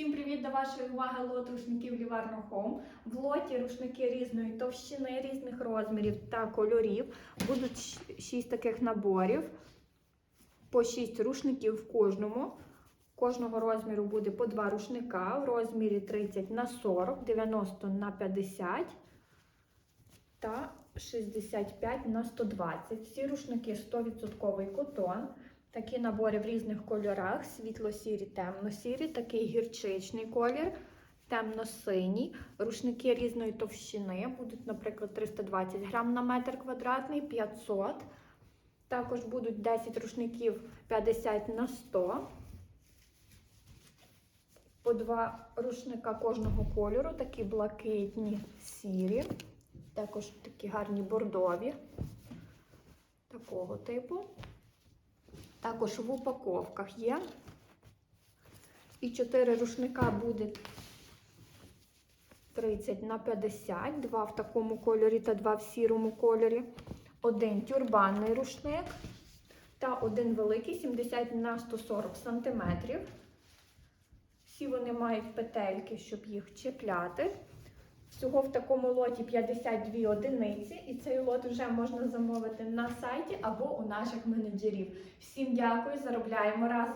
Всім привіт до вашої уваги лот рушників Ліварно Home. В лоті рушники різної товщини, різних розмірів та кольорів. Будуть 6 таких наборів, по 6 рушників в кожному. Кожного розміру буде по 2 рушника в розмірі 30 на 40, 90 на 50 та 65 на 120. Всі рушники 100% котон. Такі набори в різних кольорах: світло-сірі, темно-сірі, такий гірчичний колір, темно-синій. Рушники різної товщини будуть, наприклад, 320 грам на метр квадратний, 500. Також будуть 10 рушників 50 на 100. По два рушника кожного кольору, такі блакитні, сірі, також такі гарні бордові, такого типу. Також в упаковках є. І 4 рушника буде 30 на 50, два в такому кольорі та два в сірому кольорі. Один тюрбанний рушник та один великий 70 на 140 см. Всі вони мають петельки, щоб їх чіпляти. Всього в такому лоті 52 одиниці, і цей лот вже можна замовити на сайті або у наших менеджерів. Всім дякую, заробляємо разом!